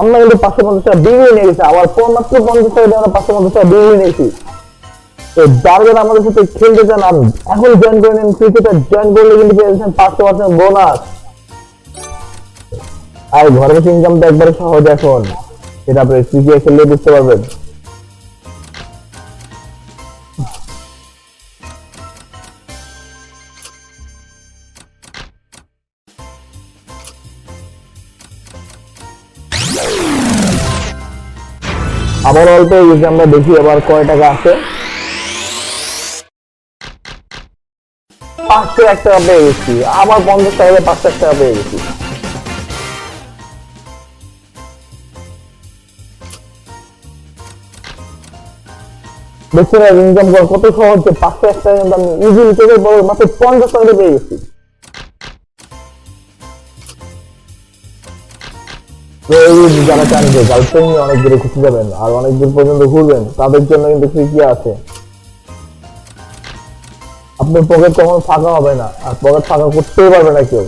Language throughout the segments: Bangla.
আমরা কিন্তু পাঁচশো পঞ্চাশ টাকা বিল নিয়ে গেছি আবার মাত্র পঞ্চাশ টাকা আমরা পাঁচশো পঞ্চাশ টাকা ডিগ্রি নিয়েছি। তো যার যারা আমাদের সাথে খেলতে চান, আর এখন জয়েন করে নেন ক্রিকেটে জয়েন করলে কিন্তু পেয়ে যাচ্ছেন পাঁচশো পার্সেন্ট বোনাস আর ঘরে বসে ইনকামটা একবারে সহজ এখন। সেটা আপনি ক্রিকেট খেললে বুঝতে পারবেন। আবার অল্প যে আমরা দেখি আবার কয় টাকা আছে। পাঁচশো এক টাকা পেয়ে গেছি। আবার পঞ্চাশ টাকা পাঁচশো এক টাকা পেয়ে গেছি। দেখছেন ইনকাম করা, কত সহজ পাঁচশো এক টাকা কিন্তু আমি ইজিলি থেকে মাত্র পঞ্চাশ টাকা পেয়ে গেছি। যারা চান যে গার্লফ্রেন্ড নিয়ে অনেক দূরে ঘুরতে যাবেন আর অনেক দূর পর্যন্ত ঘুরবেন, তাদের জন্য কিন্তু কি আছে? আপনার পকেট কখনো ফাঁকা হবে না, আর পকেট ফাঁকা করতেই পারবে না কেউ।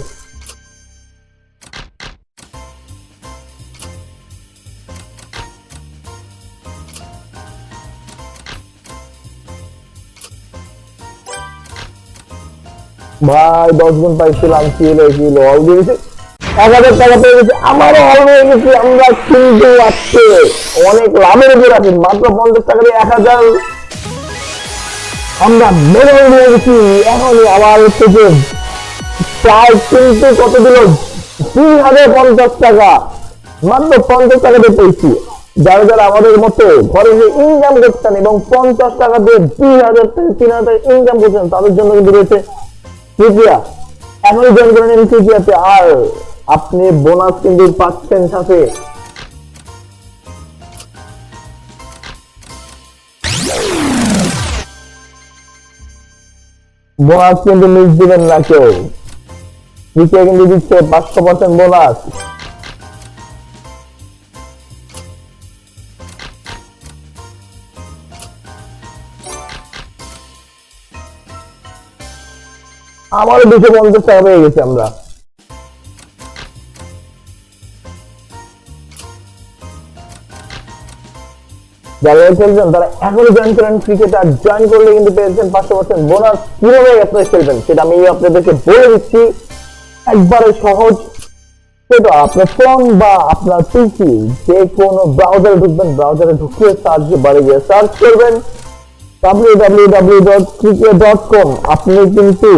ভাই, দশ গুণ পাইছিলাম, কি হলো কি হলো? অল দিয়েছে এক হাজার টাকা পেয়ে গেছে। আমারও গেছে, আমরা কিন্তু আজকে অনেক লাভের উপর আছি, মাত্র পঞ্চাশ টাকা দিয়ে এক হাজার। আমরা মেরে নিয়ে গেছি, এখনই আবার প্রায় কিন্তু কত দিল? হাজার পঞ্চাশ টাকা। মাত্র পঞ্চাশ টাকা দিয়ে পেয়েছি। যারা যারা আমাদের মতো ঘরে যে ইনকাম করছেন এবং পঞ্চাশ টাকা দিয়ে দুই হাজার থেকে তিন হাজার ইনকাম করছেন, তাদের জন্য কিন্তু রয়েছে এখনই জয়েন করে নিন আর আপনি বোনাস কিন্তু পাচ্ছেন সাথে। বোনাস কিন্তু মিস দিবেন না কেউ। তৃতীয় কিন্তু দিচ্ছে পাঁচশো পার্সেন্ট বোনাস আমারও দুশো পঞ্চাশ টাকা পেয়ে গেছি আমরা। যারা খেলছেন, তারা জয়েন করেন ক্রিকেট আর জয়েন করলে কিন্তু পেয়েছেন পাঁচশো পার্সেন্ট বোনাস কীভাবে সেটা আমি আপনাদেরকে বলে দিচ্ছি। একবারে সহজ। সেটা আপনার ফোন বা আপনার পিসি যে কোনো ব্রাউজারে ঢুকবেন ব্রাউজারে ঢুকে সার্চ বারে গিয়ে সার্চ করবেন। www.cricket.com আপনি কিন্তু